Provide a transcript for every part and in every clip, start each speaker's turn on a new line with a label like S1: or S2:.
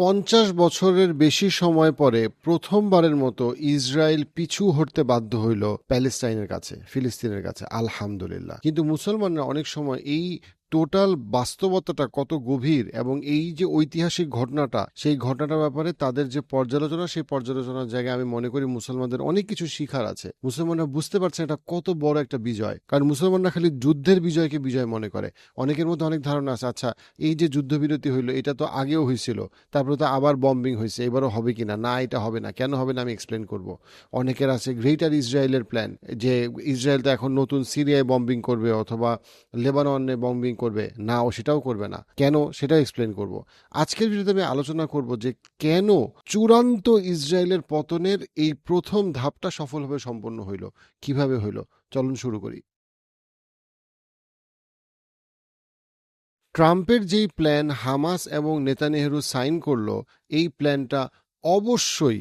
S1: পঞ্চাশ বছরের বেশি সময় পরে প্রথমবারের মতো ইসরায়েল পিছু হটতে বাধ্য হইল প্যালেস্টাইনের কাছে, ফিলিস্তিনের কাছে, আলহামদুলিল্লাহ। কিন্তু মুসলমানরা অনেক সময় এই টোটাল বাস্তবতাটা কত গভীর এবং এই যে ঐতিহাসিক ঘটনাটা, সেই ঘটনাটার ব্যাপারে তাদের যে পর্যালোচনা, সেই পর্যালোচনার জায়গায় আমি মনে করি মুসলমানদের অনেক কিছু শিখার আছে। মুসলমানরা বুঝতে পারছে এটা কত বড় একটা বিজয়, কারণ মুসলমানরা খালি যুদ্ধের বিজয়কে বিজয় মনে করে। অনেকের মধ্যে অনেক ধারণা আছে আচ্ছা এই যে যুদ্ধবিরতি হইল, এটা তো আগেও হয়েছিল তারপরে তো আবার বম্বিং হয়েছে এবারও হবে কিনা? না, এটা হবে না, কেন হবে না আমি এক্সপ্লেন করব। অনেকের আছে গ্রেটার ইসরায়েলের প্ল্যান যে ইসরায়েল তো এখন নতুন সিরিয়ায় বম্বিং করবে অথবা লেবাননে বম্বিং করবে না ও সেটাও করবে না। কেন? সেটা এক্সপ্লেন করব। আজকের ভিডিওতে আমি আলোচনা করব যে কেন চূড়ান্ত ইসরায়েলের পতনের এই প্রথম ধাপটা সফলভাবে সম্পন্ন হইল, কীভাবে হইল? চলুন শুরু করি। ট্রাম্পের যেই প্ল্যান হামাস এবং নেতানেহরু সাইন করল, এই প্ল্যানটা অবশ্যই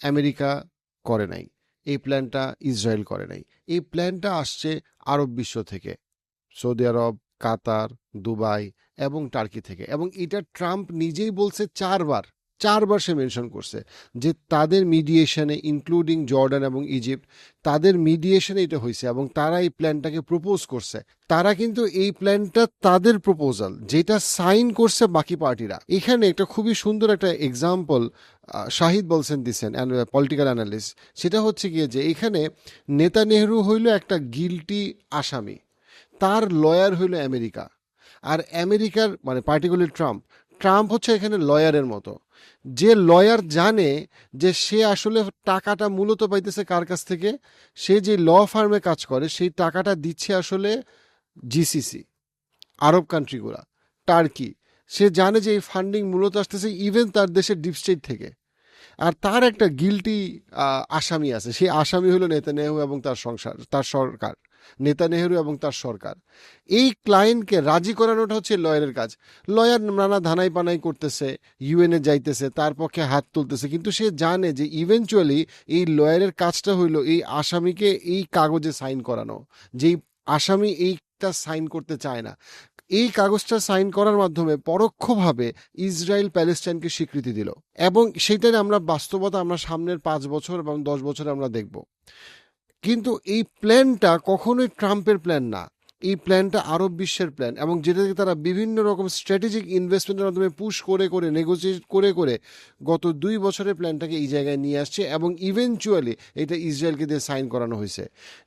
S1: আমেরিকা করে নাই। এই প্ল্যানটা ইসরায়েল করে নাই। এই প্ল্যানটা আসছে আরব বিশ্ব থেকে। সৌদি আরব কাতার, দুবাই এবং টার্কি থেকে। এবং এটা ট্রাম্প নিজেই বলছে চারবার চারবার সে মেনশন করছে যে তাদের মিডিয়েশনে ইনক্লুডিং জর্ডান এবং ইজিপ্ট, তাদের মিডিয়েশনে এটা হয়েছে এবং তারা এই প্ল্যানটাকে প্রপোজ করছে। তারা কিন্তু এই প্ল্যানটা তাদের প্রপোজাল যেটা সাইন করছে বাকি পার্টিরা। এখানে একটা খুবই সুন্দর একটা এক্সাম্পল শাহিদ বলছেন, দিছেন পলিটিক্যাল অ্যানালিস্ট সেটা হচ্ছে গিয়ে যে এখানে নেতা নেহরু হইল একটা গিলটি আসামি। তার লয়ার হইল আমেরিকা। আর আমেরিকার মানে পার্টিকুলার ট্রাম্প ট্রাম্প হচ্ছে এখানে লয়ারের মতো। যে লয়ার জানে যে সে আসলে টাকাটা মূলত পাইতেছে কার কাছ থেকে, সে যে ল ফার্মে কাজ করে, সেই টাকাটা দিচ্ছে আসলে জিসিসি আরব কান্ট্রিগুলা টার্কি সে জানে যে এই ফান্ডিং মূলত আসতেছে ইভেন তার দেশের ডিপ স্টেট থেকে। আর তার একটা গিলটি আসামি আছে। সেই আসামি হলো নেতানেহু এবং তার সংসার, তার সরকার। নেতা নেহেরু এবং তার সরকার। এই ক্লায়েন্টকে রাজি করানোটা হচ্ছে লয়ারের কাজ। লয়ার নানা ধানাই পানাই করতেছে, ইউএনএ যাইতেছে, তার পক্ষে হাত তুলতেছে, কিন্তু সে জানে যে ইভেনচুয়ালি এই লয়ারের কাজটা হইল এই আসামিকে এই কাগজে সাইন করানো। যেই আসামি এইটা সাইন করতে চায় না। এই কাগজটা সাইন করার মাধ্যমে পরোক্ষভাবে ইসরায়েল প্যালেস্টাইনকে স্বীকৃতি দিল এবং সেইটার আমরা বাস্তবতা আমরা সামনের পাঁচ বছর এবং দশ বছরে আমরা দেখব। কিন্তু এই প্ল্যানটা কখনোই ট্রাম্পের প্ল্যান না। এই প্ল্যানটা আরব বিশ্বের প্ল্যান এবং যেটাকে তারা বিভিন্ন রকম স্ট্র্যাটেজিক ইনভেস্টমেন্টের মাধ্যমে পুশ করে করে নেগোসিয়েট করে করে গত দুই বছরের প্ল্যানটাকে এই জায়গায় নিয়ে আসছে এবং ইভেনচুয়ালি এটা ইসরায়েলকে দিয়ে সাইন করানো হয়েছে।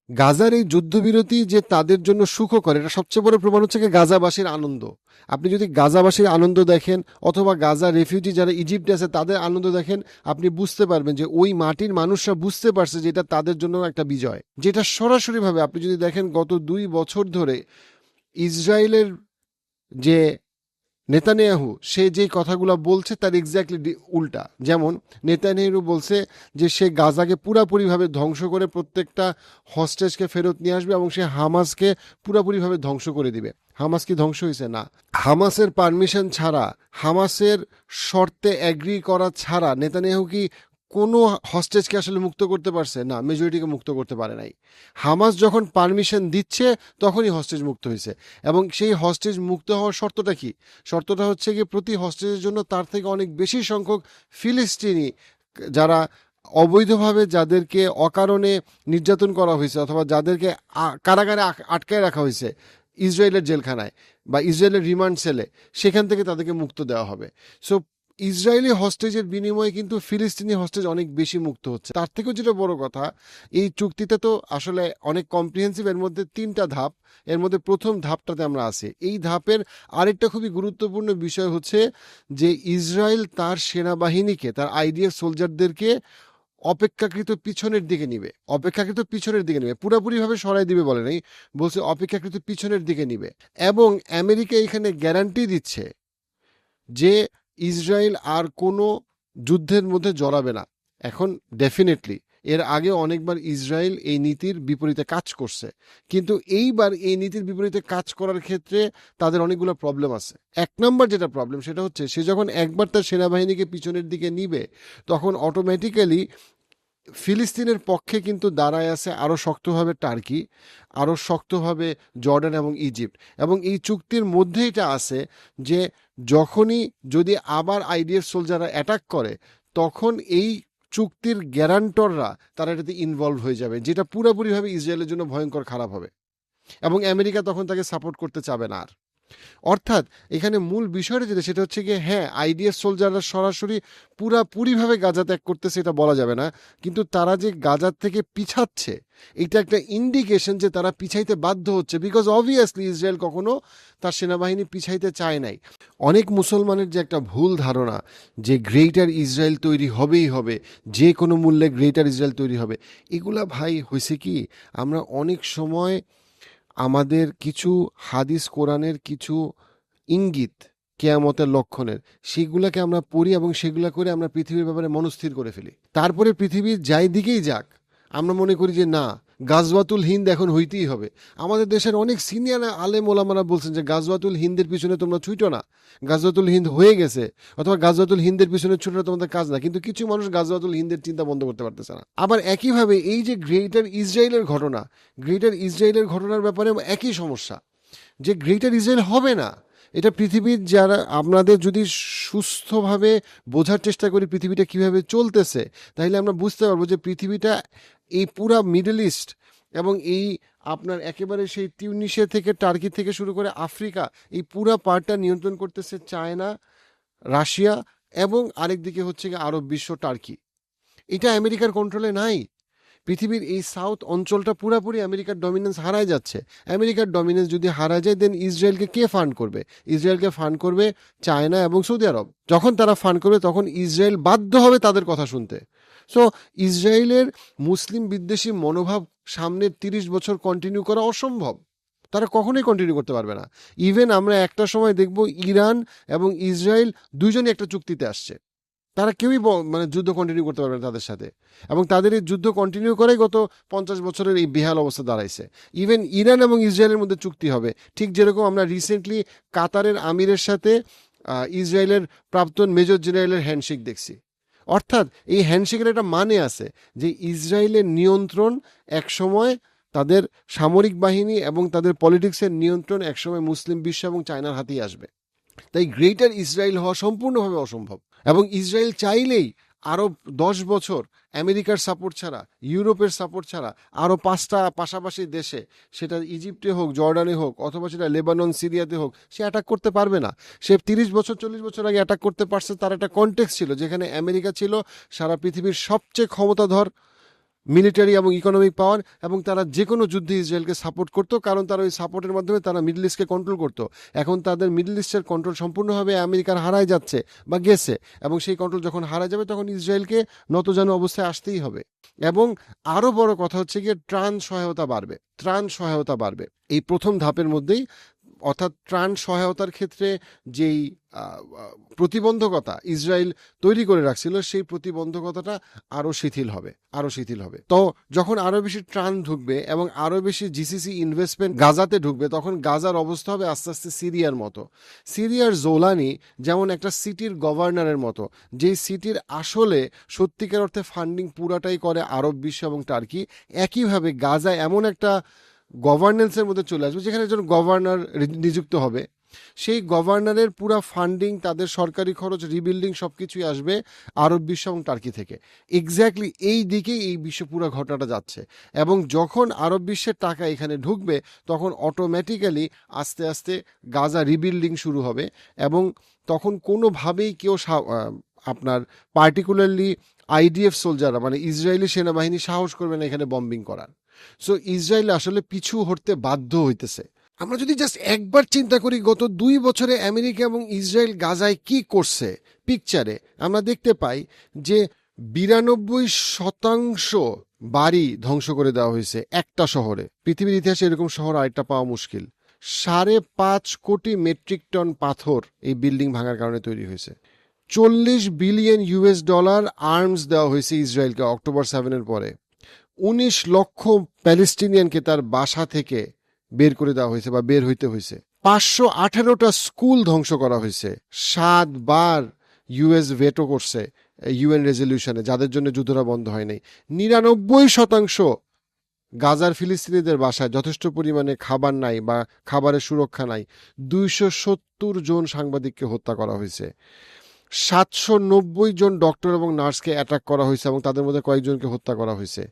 S1: গাজার এই যুদ্ধবিরতি যে তাদের জন্য সুখকর, এটা সবচেয়ে বড় প্রমাণ হচ্ছে গাজাবাসীর আনন্দ। আপনি যদি গাজাবাসীর আনন্দ দেখেন অথবা গাজা রেফিউজি যারা ইজিপ্টে আছে, তাদের আনন্দ দেখেন, আপনি বুঝতে পারবেন যে ওই মাটির মানুষরা বুঝতে পারছে যে এটা তাদের জন্য একটা বিজয়। যেটা সরাসরিভাবে আপনি যদি দেখেন গত দুই বছর ধরে ইসরায়েলের যে নেতানিয়াহু, সে যে কথাগুলো বলছে তার এক্স্যাক্টলি উল্টা। যেমন, নেতানিয়াহু বলছে যে সে গাজাকে পুরাপুরিভাবে ধ্বংস করে প্রত্যেকটা হস্টেজকে ফেরত নিয়ে আসবে এবং সে হামাসকে পুরাপুরিভাবে ধ্বংস করে দিবে। হামাস কি ধ্বংস হয়েছে? না। হামাসের পারমিশন ছাড়া, হামাসের শর্তে অ্যাগ্রি করা ছাড়া নেতানিয়াহু কি কোনো হস্টেজকে আসলে মুক্ত করতে পারছে? না মেজরিটিকে মুক্ত করতে পারে নাই। হামাস যখন পারমিশন দিচ্ছে, তখনই হস্টেজ মুক্ত হয়েছে। এবং সেই হস্টেজ মুক্ত হওয়ার শর্তটা কি? শর্তটা হচ্ছে কি প্রতি হস্টেজের জন্য তার থেকে অনেক বেশি সংখ্যক ফিলিস্তিনি যারা অবৈধভাবে যাদেরকে অকারণে নির্যাতন করা হয়েছে অথবা যাদেরকে কারাগারে আটকায় রাখা হয়েছে ইসরায়েলের জেলখানায় বা ইসরায়েলের রিমান্ড সেলে সেখান থেকে তাদেরকে মুক্ত দেওয়া হবে। সো ইসরায়েলি হস্টেজের বিনিময়ে কিন্তু ফিলিস্তিনি হস্টেজ অনেক বেশি মুক্ত হচ্ছে। তার থেকেও যেটা বড় কথা, এই চুক্তিতে তো আসলে অনেক কম্প্রিহেন্সিভ এর মধ্যে তিনটা ধাপ, এর মধ্যে প্রথম ধাপটাতে আমরা আছি। এই ধাপের আরেকটা খুবই গুরুত্বপূর্ণ বিষয় হচ্ছে যে ইসরায়েল তার সেনাবাহিনীকে, তার আইডিএফ সোলজারদেরকে অপেক্ষাকৃত পিছনের দিকে নিবে। অপেক্ষাকৃত পিছনের দিকে নিবে। পুরোপুরিভাবে সরাই দিবে বলে নাই, বলছে অপেক্ষাকৃত পিছনের দিকে নিবে। এবং আমেরিকা এখানে গ্যারান্টি দিচ্ছে যে ইসরায়েল আর কোনো যুদ্ধের মধ্যে জড়াবে না। এখন ডেফিনেটলি এর আগে অনেকবার ইসরায়েল এই নীতির বিপরীতে কাজ করছে। কিন্তু এইবার এই নীতির বিপরীতে কাজ করার ক্ষেত্রে তাদের অনেকগুলো প্রবলেম আছে। এক নম্বর যেটা প্রবলেম সেটা হচ্ছে সে যখন একবার তার সেনাবাহিনীকে পিছনের দিকে নিবে, তখন অটোমেটিক্যালি ফিলিস্তিনের পক্ষে কিন্তু দাঁড়ায় আছে আরও শক্তভাবে টার্কি আরও শক্তভাবে জর্ডান এবং ইজিপ্ট। এবং এই চুক্তির মধ্যে এটা আছে যে যখনই যদি আবার আইডিএফ সোলজাররা অ্যাটাক করে, তখন এই চুক্তির গ্যারান্টররা তারা এটাতে ইনভলভ হয়ে যাবে, যেটা পুরোপুরিভাবে ইসরায়েলের জন্য ভয়ঙ্কর খারাপ হবে। এবং আমেরিকা তখন তাকে সাপোর্ট করতে চাবে না আর। অর্থাৎ এখানে মূল বিষয়টা যেটা, সেটা হচ্ছে গিয়ে হ্যাঁ আইডিএফ সোলজাররা সরাসরি পুরাপুরিভাবে গাজা ত্যাগ করতেছে, এটা বলা যাবে না। কিন্তু তারা যে গাজার থেকে পিছাচ্ছে, এটা একটা ইন্ডিকেশন যে তারা পিছাইতে বাধ্য হচ্ছে। বিকজ অবভিয়াসলি ইসরায়েল কখনো তার সেনাবাহিনী পিছাইতে চায় নাই। অনেক মুসলমানের যে একটা ভুল ধারণা যে গ্রেটার ইসরায়েল তৈরি হবেই হবে, যে কোনো মূল্যে গ্রেটার ইসরায়েল তৈরি হবে, এগুলা ভাই হয়েছে কি, আমরা অনেক সময় আমাদের কিছু হাদিস কোরআনের কিছু ইঙ্গিত কেয়ামতের লক্ষণের, সেগুলোকে আমরা পড়ি এবং সেগুলো করে আমরা পৃথিবীর ব্যাপারে মনস্থির করে ফেলি। তারপরে পৃথিবীর যাই দিকেই যাক, আমরা মনে করি যে না গাজওয়াতুল হিন্দ এখন হইতেই হবে। আমাদের দেশের অনেক সিনিয়র আলেম ওলামারা বলছেন যে, গাজওয়াতুল হিন্দের পিছনে তোমরা ছুটো না। গাজওয়াতুল হিন্দ হয়ে গেছে, অথবা গাজওয়াতুল হিন্দের পিছনে ছুটোটা তোমাদের কাজ না, কিন্তু কিছু মানুষ গাজওয়াতুল হিন্দের চিন্তা বন্ধ করতে পারতেছে না। আবার একইভাবে এই যে গ্রেটার ইসরায়েলের ঘটনা, গ্রেটার ইসরায়েলের ঘটনার ব্যাপারে একই সমস্যা। যে গ্রেটার ইসরায়েল হবে না, এটা পৃথিবীর যারা, আপনাদের যদি সুস্থভাবে বোঝার চেষ্টা করি পৃথিবীটা কীভাবে চলতেছে, তাহলে আমরা বুঝতে পারব যে পৃথিবীটা এই পুরা মিডল ইস্ট এবং এই আপনার একেবারে সেই টিউনিশিয়া থেকে টার্কি থেকে শুরু করে আফ্রিকা, এই পুরা পার্টটা নিয়ন্ত্রণ করতেছে চায়না, রাশিয়া এবং আরেকদিকে হচ্ছে গিয়ে আরব বিশ্ব, টার্কি। এটা আমেরিকার কন্ট্রোলে নাই। পৃথিবীর এই সাউথ অঞ্চলটা পুরাপুরি আমেরিকার ডমিনেন্স হারায় যাচ্ছে। আমেরিকার ডমিনেন্স যদি হারা যায় দেন ইসরায়েলকে কে ফান্ড করবে? ইসরায়েলকে ফান্ড করবে চায়না এবং সৌদি আরব। যখন তারা ফান্ড করবে, তখন ইসরায়েল বাধ্য হবে তাদের কথা শুনতে। সো ইসরায়েলের মুসলিম বিদ্বেষী মনোভাব সামনের তিরিশ বছর কন্টিনিউ করা অসম্ভব। তারা কখনোই কন্টিনিউ করতে পারবে না। ইভেন আমরা একটা সময় দেখব ইরান এবং ইসরায়েল দুজনই একটা চুক্তিতে আসছে। তারা কেউই মানে যুদ্ধ কন্টিনিউ করতে পারবে না তাদের সাথে। এবং তাদের এই যুদ্ধ কন্টিনিউ করেই গত পঞ্চাশ বছরের এই বেহাল অবস্থা দাঁড়াইছে। ইভেন ইরান এবং ইসরায়েলের মধ্যে চুক্তি হবে। ঠিক যেরকম আমরা রিসেন্টলি কাতারের আমিরের সাথে ইসরায়েলের প্রাক্তন মেজর জেনারেলের হ্যান্ডশেক দেখছি। অর্থাৎ এই হ্যান্ডশেকের একটা মানে আছে যে ইসরায়েলের নিয়ন্ত্রণ একসময় তাদের সামরিক বাহিনী এবং তাদের পলিটিক্সের নিয়ন্ত্রণ একসময় মুসলিম বিশ্ব এবং চায়নার হাতেই আসবে। তাই গ্রেটার ইসরায়েল হওয়া সম্পূর্ণভাবে অসম্ভব এবং ইসরায়েল চাইলেই আরও দশ বছর আমেরিকার সাপোর্ট ছাড়া, ইউরোপের সাপোর্ট ছাড়া আরও পাঁচটা পাশাপাশি দেশে, সেটা ইজিপ্টে হোক, জর্ডানে হোক, অথবা সেটা লেবানন, সিরিয়াতে হোক, সে অ্যাটাক করতে পারবে না। সে তিরিশ বছর, চল্লিশ বছর আগে অ্যাটাক করতে পারছে, তার একটা কন্টেক্স ছিল, যেখানে আমেরিকা ছিল সারা পৃথিবীর সবচেয়ে ক্ষমতাধর মিলিটারি এবং ইকোনমিক পাওয়ার এবং তারা যে কোনো যুদ্ধে ইসরায়েলকে সাপোর্ট করতো, কারণ তারা ওই সাপোর্টের মাধ্যমে তারা মিডল ইস্টকে কন্ট্রোল করতো। এখন তাদের মিডল ইস্টের কন্ট্রোল সম্পূর্ণভাবে আমেরিকার হারায় যাচ্ছে বা গেছে এবং সেই কন্ট্রোল যখন হারা যাবে, তখন ইসরায়েলকে নতজানু অবস্থায় আসতেই হবে। এবং আরও বড় কথা হচ্ছে গিয়ে ত্রাণ সহায়তা বাড়বে, ত্রাণ সহায়তা বাড়বে। এই প্রথম ধাপের মধ্যেই অর্থাৎ ত্রাণ সহায়তার ক্ষেত্রে যেই প্রতিবন্ধকতা ইসরায়েল তৈরি করে রাখছিল, সেই প্রতিবন্ধকতাটা আরও শিথিল হবে, আরও শিথিল হবে। তো যখন আরও বেশি ত্রাণ ঢুকবে এবং আরও বেশি জিসিসি ইনভেস্টমেন্ট গাজাতে ঢুকবে, তখন গাজার অবস্থা হবে আস্তে আস্তে সিরিয়ার মতো। সিরিয়ার জোলানি যেমন একটা সিটির গভর্নরের মতো, যেই সিটির আসলে সত্যিকার অর্থে ফান্ডিং পুরাটাই করে আরব বিশ্ব এবং টার্কি, একইভাবে গাজা এমন একটা গভর্নেন্সের মধ্যে চলে আসবে, যেখানে একজন গভর্নর নিযুক্ত হবে। সেই গভর্নরের পুরো ফান্ডিং তাদের সরকারি খরচ রিবিল্ডিং সব কিছুই আসবে আরব বিশ্ব এবং টার্কি থেকে। এক্স্যাক্টলি এই দিকেই এই বিশ্ব পুরো ঘটনাটা যাচ্ছে। এবং যখন আরব বিশ্বের টাকা এখানে ঢুকবে, তখন অটোমেটিক্যালি আস্তে আস্তে গাজা রিবিল্ডিং শুরু হবে। এবং তখন কোনোভাবেই কেউ আপনার পার্টিকুলারলি আইডিএফ সোলজাররা মানে ইসরায়েলি সেনাবাহিনী সাহস করবে না এখানে বম্বিং করার। সো ইসরায়েল আসলে পিছু হটতে বাধ্য হইতেছে। আমরা যদি জাস্ট একবার চিন্তা করি, গত দুই বছরে আমেরিকা এবং ইসরায়েল গাজায় কি করছে পিকচারে আমরা দেখতে পাই যে বিরানব্বই শতাংশ বাড়ি ধ্বংস করে দেওয়া হয়েছে একটা শহরে। পৃথিবীর ইতিহাসে এরকম শহর আরেকটা পাওয়া মুশকিল। সাড়ে পাঁচ কোটি মেট্রিক টন পাথর এই বিল্ডিং ভাঙার কারণে তৈরি হয়েছে। চল্লিশ বিলিয়ন ইউএস ডলার আর্মস দেওয়া হয়েছে ইসরায়েলকে অক্টোবর সেভেনের পরে। উনিশ লক্ষ প্যালেস্টিনিয়ানকে তার বাসা থেকে বের করে দেওয়া হয়েছে বা বের হইতে হয়েছে। পাঁচশো আঠারোটা স্কুল ধ্বংস করা হয়েছে। সাতবার ইউএস ভেটো করছে ইউএন রেজলিউশনে, যাদের জন্য যুদ্ধটা বন্ধ হয় নাই নিরানব্বই শতাংশ গাজার ফিলিস্তিনিদের বাসায় যথেষ্ট পরিমাণে খাবার নাই বা খাবারের সুরক্ষা নাই। দুইশো সত্তর জন সাংবাদিককে হত্যা করা হয়েছে। সাতশো নব্বই জন ডক্টর এবং নার্সকে অ্যাটাক করা হয়েছে এবং তাদের মধ্যে কয়েকজনকে হত্যা করা হয়েছে।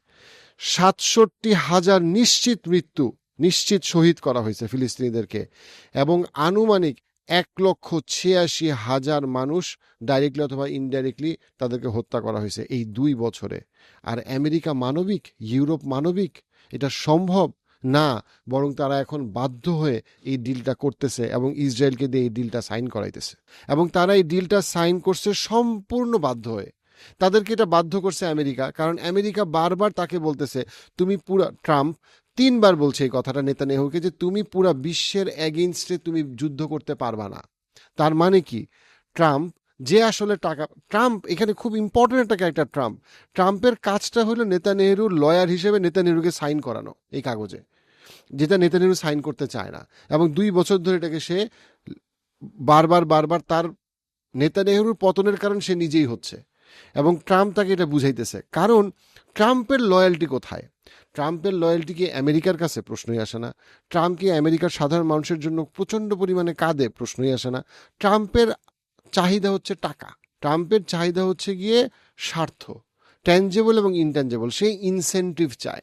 S1: সাতষট্টি হাজার নিশ্চিত মৃত্যু, নিশ্চিত শহীদ করা হয়েছে ফিলিস্তিনিদেরকে এবং আনুমানিক এক লক্ষ ছিয়াশি হাজার মানুষ ডাইরেক্টলি অথবা ইনডাইরেক্টলি তাদেরকে হত্যা করা হয়েছে এই দুই বছরে। আর আমেরিকা মানবিক, ইউরোপ মানবিক, এটা সম্ভব না, বরং তারা এখন বাধ্য হয়ে এই ডিলটা করতেছে এবং ইসরায়েলকে দিয়ে এই ডিলটা সাইন করাইতেছে। এবং তারা এই ডিলটা সাইন করছে সম্পূর্ণ বাধ্য হয়ে। তাদেরকে এটা বাধ্য করছে আমেরিকা, কারণ আমেরিকা বারবার তাকে বলতেছে, তুমি পুরা ট্রাম্প তিনবার বলছে এই কথাটা নেতানিয়াহুকে যে, তুমি পুরা বিশ্বের এগেনস্টে তুমি যুদ্ধ করতে পারবা না। তার মানে কি? ট্রাম্প যে আসলে টাকা, ট্রাম্প, এখানে খুব ইম্পর্টেন্ট একটা ক্যারেক্টার ট্রাম্প। ট্রাম্পের কাজটা হলো নেতা নেহরুর লয়ার হিসেবে নেতা নেহরুকে সাইন করানো এই কাগজে। যেটা নেতা নেহরু সাইন করতে চায় না। এবং দুই বছর ধরে এটাকে সে বারবার বারবার তার নেতা নেহরুর পতনের কারণ সে নিজেই হচ্ছে। এবং ট্রাম্প তাকে এটা বুঝাইতেছে। কারণ ট্রাম্পের লয়্যালটি কোথায়? ট্রাম্পের লয়্যালটি কি আমেরিকার কাছে? প্রশ্নই আসে না। ট্রাম্প কি আমেরিকার সাধারণ মানুষের জন্য প্রচণ্ড পরিমাণে কাঁদে? প্রশ্নই আসে না। ট্রাম্পের চাহিদা হচ্ছে টাকা। ট্রাম্পের চাহিদা হচ্ছে গিয়ে স্বার্থ ট্যাঞ্জেবল এবং ইনট্যাঞ্জেবল সে ইনসেন্টিভ চায়।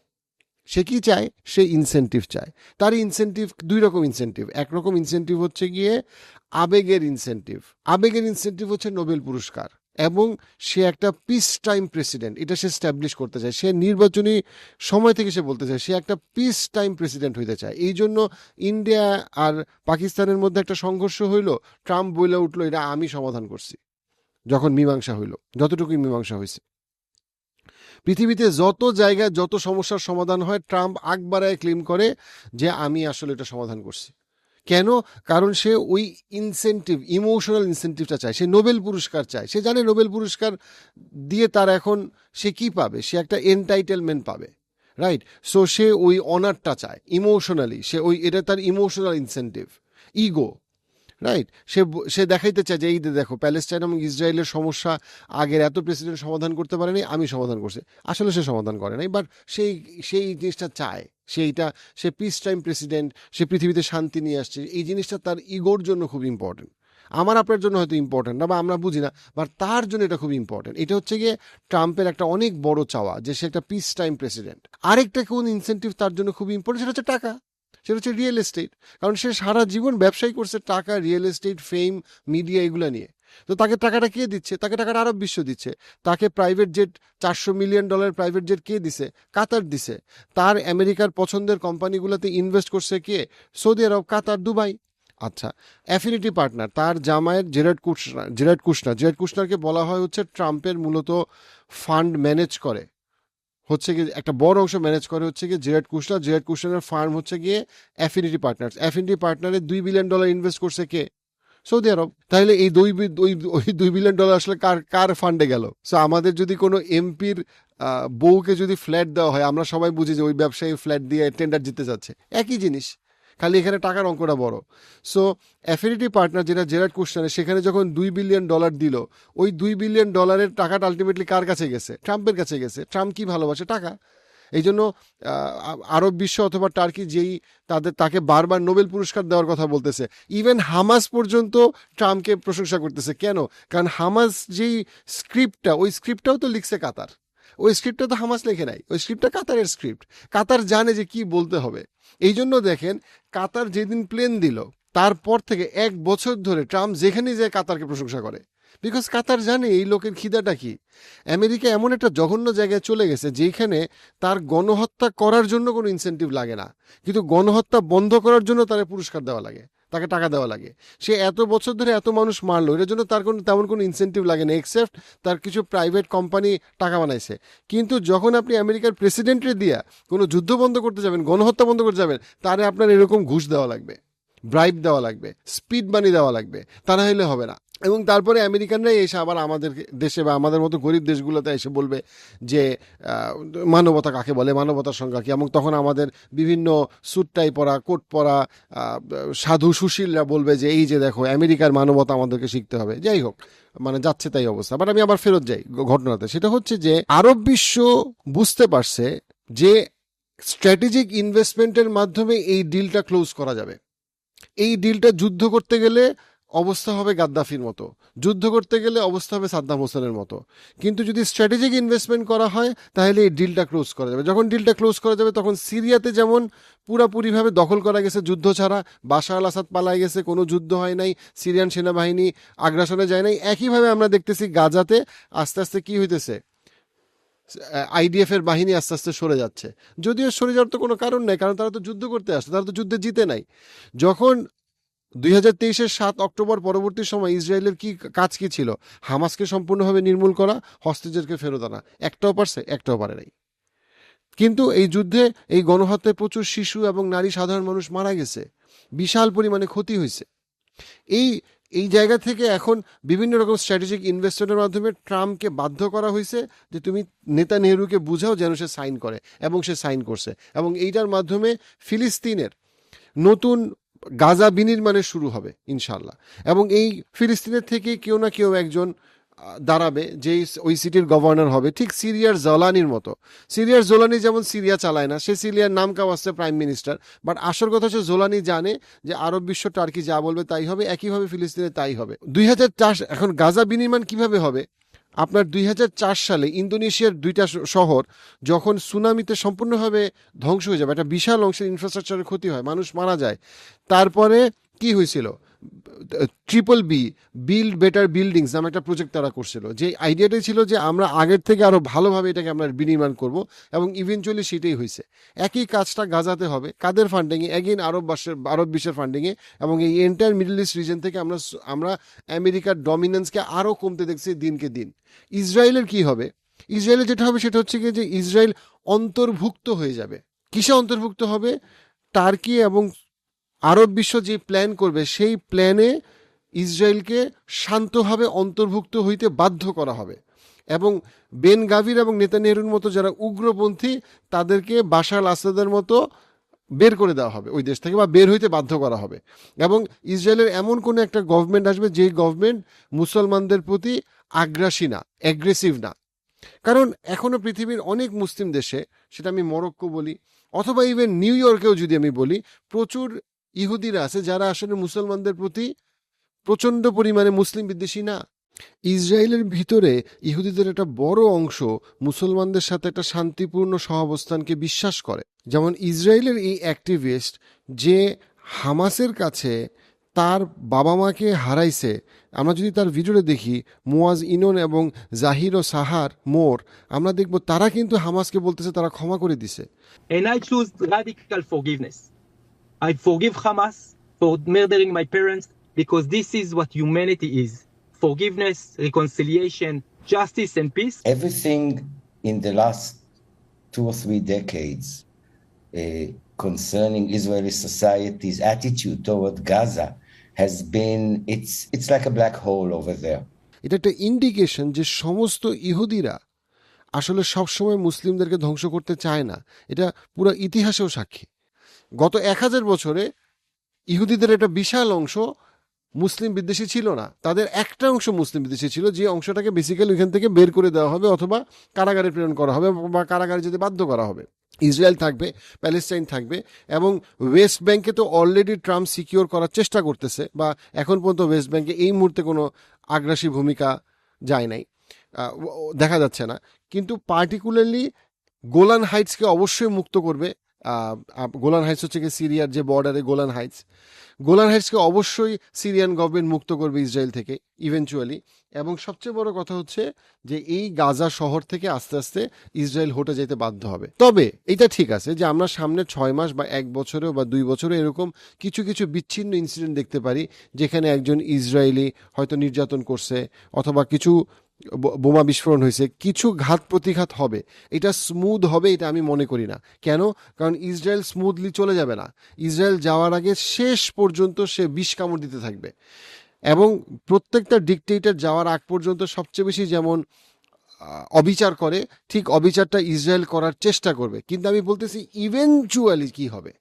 S1: সে কি চায়? সে ইনসেন্টিভ চায়। তার ইনসেন্টিভ দুই রকম ইনসেন্টিভ একরকম ইনসেন্টিভ হচ্ছে গিয়ে আবেগের ইনসেন্টিভ আবেগের ইনসেন্টিভ হচ্ছে নোবেল পুরস্কার। এবং সে একটা পিস টাইম প্রেসিডেন্ট এটা সে স্ট্যাবলিশ করতে চায়। সে নির্বাচনী সময় থেকে সে বলতে চায়, সে একটা পিস টাইম প্রেসিডেন্ট হইতে চায়। এই জন্য ইন্ডিয়া আর পাকিস্তানের মধ্যে একটা সংঘর্ষ হইল। ট্রাম্প বলে উঠল, এটা আমি সমাধান করছি। যখন মীমাংসা হইল, যতটুকুই মীমাংসা হয়েছে পৃথিবীতে যত জায়গায় যত সমস্যার সমাধান হয়, ট্রাম্প আকবারায় ক্লেম করে যে, আমি আসলে এটা সমাধান করছি। কেন? কারণ সে ওই ইনসেন্টিভ ইমোশনাল ইনসেন্টিভটা চায়। সে নোবেল পুরস্কার চায়। সে জানে নোবেল পুরস্কার দিয়ে তার এখন সে কি পাবে? সে একটা এনটাইটেলমেন্ট পাবে রাইট সো সে ওই অনারটা চায় ইমোশনালি সে ওই, এটা তার ইমোশনাল ইনসেন্টিভ ইগো রাইট সে সে দেখাইতে চায় যে, এই দেখো, প্যালেস্টাইন এবং ইসরায়েলের সমস্যা আগের এত প্রেসিডেন্ট সমাধান করতে পারেনি, আমি সমাধান করছি। আসলে সে সমাধান করে নাই বাট সেই সেই জিনিসটা চায়। সেইটা সে পিস টাইম প্রেসিডেন্ট সে পৃথিবীতে শান্তি নিয়ে আসছে, এই জিনিসটা তার ইগোর জন্য খুব ইম্পর্টেন্ট আমার আপনার জন্য হয়তো ইম্পর্টেন্ট না বা আমরা বুঝি না বাট তার জন্য এটা খুব ইম্পর্টেন্ট এটা হচ্ছে গিয়ে ট্রাম্পের একটা অনেক বড় চাওয়া যে সে একটা পিস টাইম প্রেসিডেন্ট আরেকটা কোন ইনসেন্টিভ তার জন্য খুব ইম্পর্টেন্ট সেটা হচ্ছে টাকা। সেটা হচ্ছে রিয়েল এস্টেট কারণ সে সারা জীবন ব্যবসায়ী করছে টাকা রিয়েল এস্টেট ফেম মিডিয়া এগুলো নিয়ে। তো তাকে টাকাটা কে দিচ্ছে? তাকে টাকাটা আরব বিশ্ব দিচ্ছে। তাকে প্রাইভেট জেট চারশো মিলিয়ন ডলার প্রাইভেট জেট কে দিছে? কাতার দিছে। তার আমেরিকার পছন্দের কোম্পানিগুলোতে ইনভেস্ট করছে কে? Saudi Arab, Qatar, Dubai. আচ্ছা অ্যাফিনিটি পার্টনার তার জামায়ের জেরাড কুশনা জেরাড কুশনা জেরাড কুশনারকে বলা হয় হচ্ছে ট্রাম্পের মূলত ফান্ড ম্যানেজ করে। হচ্ছে গিয়ে, একটা বড় অংশ ম্যানেজ করে হচ্ছে গিয়ে জেরাড কুশনা জেরাড কুশনার ফার্ম হচ্ছে গিয়ে অ্যাফিনিটি পার্টনার্স অ্যাফিনিটি পার্টনারে দুই বিলিয়ন ডলার ইনভেস্ট করছে কে? সৌদি আরব, তাহলে এই দুই ওই দুই বিলিয়ন ডলার আসলে কার কার ফান্ডে গেল? সো আমাদের যদি কোনো এমপির বউকে যদি ফ্ল্যাট দেওয়া হয়, আমরা সবাই বুঝি যে ওই ব্যবসায়ী ফ্ল্যাট দিয়ে টেন্ডার জিতে যাচ্ছে। একই জিনিস, খালি এখানে টাকার অঙ্কটা বড়। সো অ্যাফিনিটি পার্টনার যেটা জেরাড কুশনারে সেখানে যখন দুই বিলিয়ন ডলার দিল, ওই দুই বিলিয়ন ডলারের টাকাটা আলটিমেটলি কার কাছে গেছে? ট্রাম্পের কাছে গেছে। ট্রাম্প কি ভালোবাসে? টাকা। এই জন্য আরব বিশ্ব অথবা টার্কি যেই তাদের, তাকে বারবার নোবেল পুরস্কার দেওয়ার কথা বলতেছে। ইভেন হামাস পর্যন্ত ট্রাম্পকে প্রশংসা করতেছে। কেন? কারণ হামাস যেই স্ক্রিপ্টটা, ওই স্ক্রিপ্টটাও তো লিখছে কাতার। ওই স্ক্রিপ্টটা তো হামাস লেখে নাই। ওই স্ক্রিপ্টটা কাতারের স্ক্রিপ্ট। কাতার জানে যে কি বলতে হবে। এই জন্য দেখেন, কাতার যেদিন প্লেন দিল, তারপর থেকে এক বছর ধরে ট্রাম্প যেখানেই যায় কাতারকে প্রশংসা করে। বিকজ কাতার জানে এই লোকের খিদাটা কি। আমেরিকা এমন একটা জঘন্য জায়গায় চলে গেছে, যেখানে তার গণহত্যা করার জন্য কোনো ইনসেন্টিভ লাগে না। কিন্তু গণহত্যা বন্ধ করার জন্য তার পুরস্কার দেওয়া লাগে, তাকে টাকা দেওয়া লাগে। সে এত বছর ধরে এত মানুষ মারলো, এটার জন্য তার কোনো তেমন কোনো ইনসেন্টিভ লাগে না এক্সেপ্ট তার কিছু প্রাইভেট কোম্পানি টাকা বানাইছে। কিন্তু যখন আপনি আমেরিকার প্রেসিডেন্টের দিয়া কোনো যুদ্ধ বন্ধ করতে যাবেন, গণহত্যা বন্ধ করতে যাবেন, তারে আপনার এরকম ঘুষ দেওয়া লাগবে ব্রাইব দেওয়া লাগবে স্পিড মানি দেওয়া লাগবে, তা না হলে হবে না। এবং তারপরে আমেরিকানরাই এসে আবার আমাদের দেশে বা আমাদের মতো গরিব দেশগুলোতে এসে বলবে যে মানবতা কাকে বলে, মানবতার সংজ্ঞা কি? এবং তখন আমাদের বিভিন্ন স্যুট টাই পরা, কোট পরা সাধু সুশীলরা বলবে যে, এই যে দেখো, আমেরিকার মানবতা আমাদেরকে শিখতে হবে। যাই হোক মানে যাচ্ছে তাই অবস্থা। বাট আমি আবার ফেরত যাই ঘটনাতে। সেটা হচ্ছে যে, আরব বিশ্ব বুঝতে পারছে যে, স্ট্র্যাটেজিক ইনভেস্টমেন্টের মাধ্যমে এই ডিলটা ক্লোজ করা যাবে। এই ডিলটা যুদ্ধ করতে গেলে অবস্থা হবে গাদ্দাফির মতো। যুদ্ধ করতে গেলে অবস্থা হবে সাদ্দাম হোসেনের মতো। কিন্তু যদি স্ট্র্যাটেজিক ইনভেস্টমেন্ট করা হয়, তাহলে এই ডিলটা ক্লোজ করা যাবে। যখন ডিলটা ক্লোজ করা যাবে, তখন সিরিয়াতে যেমন পুরাপুরিভাবে দখল করা গেছে যুদ্ধ ছাড়া, বাশার আল আসাদ পালাই গেছে, কোনো যুদ্ধ হয় নাই, সিরিয়ান সেনাবাহিনী আগ্রাসনে যায় নাই, একইভাবে আমরা দেখতেছি গাজাতে আস্তে আস্তে কি হইতেছে? আইডিএফ এর বাহিনী আস্তে আস্তে সরে যাচ্ছে। যদিও সরে যাওয়ার তো কোনো কারণ নেই, কারণ তারা তো যুদ্ধ করতে আসছে তারা তো যুদ্ধে জিতে নাই। যখন দুই হাজার তেইশের সাত অক্টোবর পরবর্তী সময় ইসরায়েলের কি কাজ কি ছিল? হামাসকে সম্পূর্ণভাবে নির্মূল করা হস্তেজেরকে ফেরত আনা। একটাও পারছে, একটাও পারে নাই। কিন্তু এই যুদ্ধে এই গণহত্যায় প্রচুর শিশু এবং নারী সাধারণ মানুষ মারা গেছে। বিশাল পরিমাণে ক্ষতি হয়েছে। এই এই জায়গা থেকে এখন বিভিন্ন রকম স্ট্র্যাটেজিক ইনভেস্টমেন্টের মাধ্যমে ট্রাম্পকে বাধ্য করা হয়েছে যে তুমি নেতা নেহরুকে বুঝাও যেন সে সাইন করে এবং সে সাইন করছে। এবং এইটার মাধ্যমে ফিলিস্তিনের নতুন গাজা বিনির্মাণের শুরু হবে ইনশাল্লাহ এবং এই ফিলিস্তিনের থেকে কেউ না কেউ একজন দাঁড়াবে, যেই ওই সিটির গভর্নর হবে। ঠিক সিরিয়ার জলানির মতো। সিরিয়ার জোলানি যেমন সিরিয়া চালায় না, সে সিরিয়ার নাম কাও আসছে প্রাইম মিনিস্টার। বাট আসল কথা হচ্ছে জোলানি জানে যে আরব বিশ্ব টার্কি যা বলবে তাই হবে, একইভাবে ফিলিস্তিনে তাই হবে। দুই হাজার চার, এখন গাজা বিনির্মাণ কীভাবে হবে? আপনার দুই হাজার চার সালে ইন্দোনেশিয়ার দুইটা শহর যখন সুনামিতে সম্পূর্ণভাবে ধ্বংস হয়ে যাবে, একটা বিশাল অংশের ইনফ্রাস্ট্রাকচারের ক্ষতি হয়, মানুষ মারা যায়, তারপরে কি হয়েছিল? Triple B build better buildings নামে একটা প্রজেক্ট তারা করছিল। যে আইডিয়াটাই ছিল যে আমরা আগের থেকে আরও ভালোভাবে এটাকে আমরা বিনির্মাণ করব এবং ইভেনচুয়ালি সেটাই হয়েছে। একই কাজটা গাজাতে হবে। কাদের ফান্ডিংয়ে এগেইন আরব বাসের আরব বিশ্বের ফান্ডিংয়ে এবং এই এন্টায়ার মিডল ইস্ট রিজন থেকে আমরা আমরা আমেরিকার ডমিনেন্সকে আরও কমতে দেখছি দিনকে দিন। ইসরায়েলের কি হবে? ইসরায়েলের যেটা হবে সেটা হচ্ছে কি যে ইসরায়েল অন্তর্ভুক্ত হয়ে যাবে। কিসে অন্তর্ভুক্ত হবে? টার্কি এবং আরব বিশ্ব যে প্ল্যান করবে, সেই প্ল্যানে ইসরায়েলকে শান্তভাবে অন্তর্ভুক্ত হইতে বাধ্য করা হবে। এবং বেন গাভির এবং নেতানিয়াহুর মতো যারা উগ্রপন্থী, তাদেরকে বাশার আসাদের মতো বের করে দেওয়া হবে, ওই দেশ থেকে বা বের হইতে বাধ্য করা হবে। এবং ইসরায়েলের এমন কোনো একটা গভর্নমেন্ট আসবে যেই গভর্নমেন্ট মুসলমানদের প্রতি আগ্রাসী না অ্যাগ্রেসিভ না। কারণ এখনও পৃথিবীর অনেক মুসলিম দেশে, সেটা আমি মরক্কো বলি, অথবা ইভেন নিউ ইয়র্কেও যদি আমি বলি, প্রচুর ইহুদিরা আছে যারা আসলে মুসলমানদের প্রতি প্রচণ্ড পরিমাণে মুসলিম বিদ্বেষী না। ইসরায়েলের ভিতরে ইহুদিদের একটা বড় অংশ মুসলমানদের সাথে একটা শান্তিপূর্ণ সহাবস্থানকে বিশ্বাস করে। যেমন ইসরায়েলের এই অ্যাক্টিভিস্ট যে হামাসের কাছে তার বাবা মাকে হারাইছে, আমরা যদি তার ভিডিওতে দেখি, মুয়াজ ইনন এবং জাহির ও সাহার মোর, আমরা দেখব তারা কিন্তু হামাসকে বলতেছে তারা ক্ষমা করে দিছে.
S2: I forgive Hamas for murdering my parents because this is what humanity is forgiveness, reconciliation, justice, and peace.
S3: everything in the last two or three decades uh, concerning Israeli society's attitude toward Gaza has been it's it's like a black hole over there.
S1: এটা একটা indication যে সমস্ত ইহুদিরা আসলে সবসময় মুসলিমদেরকে ধ্বংস করতে চায় না এটা পুরো ইতিহাসেও সাক্ষী গত এক হাজার বছরে ইহুদিদের একটা বিশাল অংশ মুসলিম বিদ্বেষী ছিল না। তাদের একটা অংশ মুসলিম বিদ্বেষী ছিল, যে অংশটাকে বেসিক্যালি ওইখান থেকে বের করে দেওয়া হবে অথবা কারাগারে প্রেরণ করা হবে বা কারাগারে যেতে বাধ্য করা হবে। ইসরায়েল থাকবে, প্যালেস্টাইন থাকবে এবং ওয়েস্ট ব্যাংকে তো অলরেডি ট্রাম্প সিকিওর করার চেষ্টা করতেছে বা এখন পর্যন্ত ওয়েস্ট ব্যাংকে এই মুহূর্তে কোনো আগ্রাসী ভূমিকা যায় নাই। দেখা যাচ্ছে না। কিন্তু পার্টিকুলারলি গোলান হাইটসকে অবশ্যই মুক্ত করবে গোলান হাইটস হচ্ছে কি সিরিয়ার যে বর্ডারে গোলান হাইটস। গোলান হাইটসকে অবশ্যই সিরিয়ান গভর্নমেন্ট মুক্ত করবে ইসরায়েল থেকে ইভেনচুয়ালি এবং সবচেয়ে বড় কথা হচ্ছে যে এই গাজা শহর থেকে আস্তে আস্তে ইসরায়েল হটে যেতে বাধ্য হবে। তবে এটা ঠিক আছে যে আমরা সামনে ছয় মাস বা এক বছরেও বা দুই বছরে এরকম কিছু কিছু বিচ্ছিন্ন ইনসিডেন্ট দেখতে পারি, যেখানে একজন ইসরায়েলি হয়তো নির্যাতন করছে, অথবা কিছু বোমা বিস্ফোরণ হয়েছে। কিছু ঘাত প্রতিঘাত হবে। এটা স্মুথ হবে, এটা আমি মনে করি না। কেন? কারণ ইসরায়েল স্মুথলি চলে যাবে না। ইসরায়েল যাওয়ার আগে শেষ পর্যন্ত সে বিষ কামড় দিতে থাকবে। এবং প্রত্যেকটা ডিকটেটর যাওয়ার আগ পর্যন্ত সবচেয়ে বেশি যেমন অবিচার করে, ঠিক অবিচারটা ইসরায়েল করার চেষ্টা করবে। কিন্তু আমি বলতেছি ইভেনচুয়ালি কি হবে?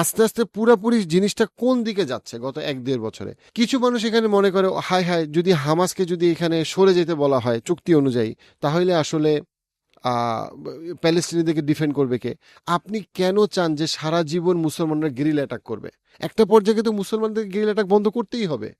S1: আস্তে আস্তে পুরাপুরি জিনিসটা কোন দিকে যাচ্ছে গত এক দেড় বছরে? কিছু মানুষ এখানে মনে করে, হায় হায়, যদি হামাসকে যদি এখানে সরে যেতে বলা হয় চুক্তি অনুযায়ী, তাহলে আসলে প্যালেস্টিনিদেরকে ডিফেন্ড করবে কে? আপনি কেন চান যে সারা জীবন মুসলমানরা গ্রিল অ্যাটাক করবে? একটা পর্যায়ে কিন্তু মুসলমানদের গেরিলা অ্যাটাক বন্ধ করতেই হবে।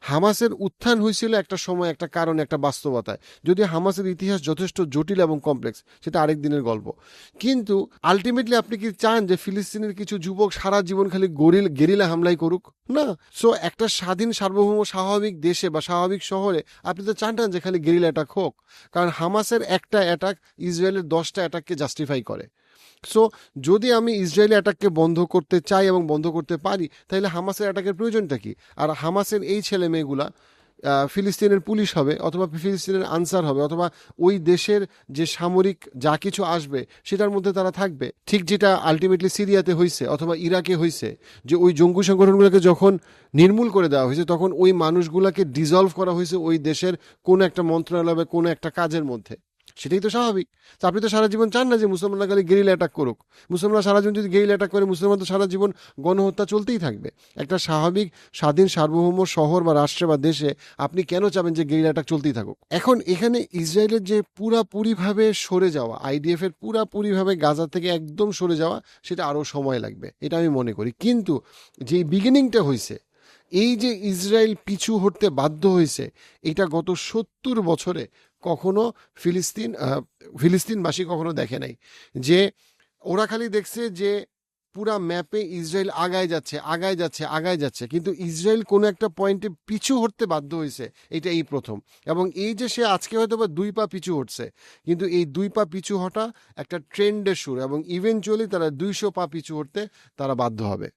S1: হামাসের উত্থান হয়েছিল একটা সময়, একটা কারণ, একটা বাস্তবতায়। যদি হামাসের ইতিহাস যথেষ্ট জটিল এবং কমপ্লেক্স সেটা আরেক দিনের গল্প। কিন্তু আলটিমেটলি আপনি কি চান যে ফিলিস্তিনের কিছু যুবক সারা জীবন খালি গরিল, গেরিলা হামলাই করুক? না। সো একটা স্বাধীন সার্বভৌম স্বাভাবিক দেশে বা স্বাভাবিক শহরে আপনি তো চান যে খালি গেরিলা অ্যাটাক হোক। কারণ হামাসের একটা অ্যাটাক ইসরায়েলের দশটা অ্যাটাককে জাস্টিফাই করে। সো যদি আমি ইসরায়েলি অ্যাটাককে বন্ধ করতে চাই এবং বন্ধ করতে পারি, তাহলে হামাসের অ্যাটাকের প্রয়োজনটা কি? আর হামাসের এই ছেলে মেয়েগুলা ফিলিস্তিনের পুলিশ হবে অথবা ফিলিস্তিনের আনসার হবে অথবা ওই দেশের যে সামরিক যা কিছু আসবে, সেটার মধ্যে তারা থাকবে। ঠিক যেটা আলটিমেটলি সিরিয়াতে হয়েছে অথবা ইরাকে হয়েছে যে ওই জঙ্গি সংগঠনগুলোকে যখন নির্মূল করে দেওয়া হয়েছে তখন ওই মানুষগুলোকে ডিজলভ করা হয়েছে ওই দেশের কোনো একটা মন্ত্রণালয় বা কোনো একটা কাজের মধ্যে। সেটাই তো স্বাভাবিক। তো আপনি তো সারা জীবন চান না যে মুসলমানরা খালি গেরিলা অ্যাটাক করুক। মুসলমানরা সারা জীবন যদি গেরিলা অ্যাটাক করে মুসলমান তো সারা জীবন গণহত্যা চলতেই থাকবে। একটা স্বাভাবিক, স্বাধীন, সার্বভৌম শহর বা রাষ্ট্রে বা দেশে আপনি কেন চাবেন যে গেরিলা অ্যাটাক চলতেই থাকুক? এখন এখানে ইসরায়েলের যে পুরাপুরিভাবে সরে যাওয়া আইডিএফ এর পুরাপুরিভাবে গাজা থেকে একদম সরে যাওয়া, সেটা আরও সময় লাগবে। এটা আমি মনে করি। কিন্তু যে বিগিনিংটা হয়েছে এই যে ইসরায়েল পিছু হটতে বাধ্য হয়েছে এটা গত সত্তর বছরে কখনো ফিলিস্তিন ফিলিস্তিনবাসী কখনো দেখে নাই। যে ওরা খালি দেখছে যে পুরা ম্যাপে ইসরায়েল আগায় যাচ্ছে আগায় যাচ্ছে আগায় যাচ্ছে। কিন্তু ইসরায়েল কোনো একটা পয়েন্টে পিছু হটতে বাধ্য হয়েছে, এটা এই প্রথম। এবং এই যে সে আজকে হয়তো বা দুই পা পিছু হটছে, কিন্তু এই দুই পা পিছু হটা একটা ট্রেন্ডের সুর এবং ইভেনচুয়ালি তারা দুইশো পা পিছু হটতে তারা বাধ্য হবে।